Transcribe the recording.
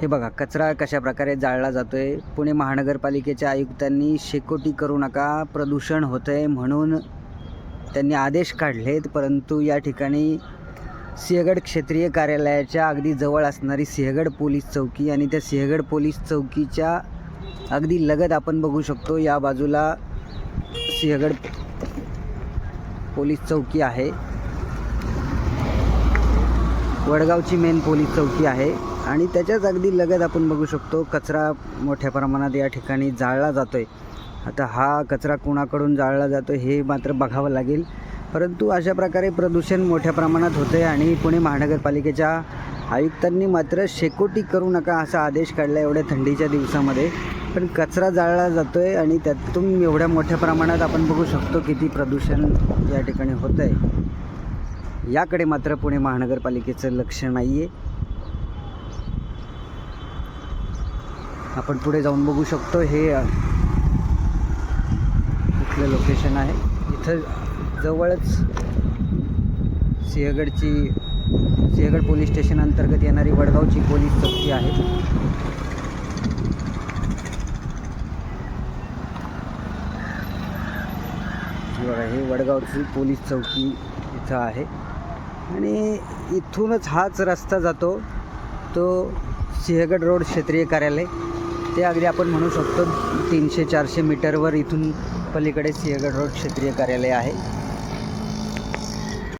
हे बघा कचरा कशा प्रकारे जाळला जातो आहे पुणे महानगरपालिकेच्या आयुक्तांनी शेकोटी करू नका प्रदूषण होतं आहे म्हणून त्यांनी आदेश काढलेत परंतु या ठिकाणी सिंहगड क्षेत्रीय कार्यालयाच्या अगदी जवळ असणारी सिंहगड पोलीस चौकी आणि त्या सिंहगड पोलीस चौकीच्या अगदी लगत आपण बघू शकतो या बाजूला सिंहगड पोलीस चौकी आहे. वडगावची मेन पोलीस चौकी आहे. आणि त्याच्याच अगदी लगत आपण बघू शकतो कचरा मोठ्या प्रमाणात या ठिकाणी जाळला जातो आहे आता हा कचरा कोणाकडून जाळला जातो हे मात्र बघावं लागेल. परंतु अशा प्रकारे प्रदूषण मोठ्या प्रमाणात होतं आहे आणि पुणे महानगरपालिकेच्या आयुक्तांनी मात्र शेकोटी करू नका असा आदेश काढला एवढ्या थंडीच्या दिवसामध्ये. पण कचरा जाळला जातो आहे आणि त्यातून एवढ्या मोठ्या प्रमाणात आपण बघू शकतो किती प्रदूषण या ठिकाणी होतं आहे याकडे मात्र पुणे महानगरपालिकेचं लक्ष नाही आहे आपण पुढे जाऊन बघू शकतो हे कुठलं इथलं लोकेशन आहे. इथं जवळच सिंहगडची सिंहगड पोलीस स्टेशन अंतर्गत येणारी वडगावची पोलीस चौकी आहे. बघा हे वडगावची पोलीस चौकी इथं आहे. आणि इथूनच हाच रस्ता जातो. तो सिंहगड रोड क्षेत्रीय कार्यालय. ते अगदी आपण म्हणू शकतो तीनशे चारशे मीटरवर इथून पलीकडे सिंहगड रोड क्षेत्रीय कार्यालय आहे.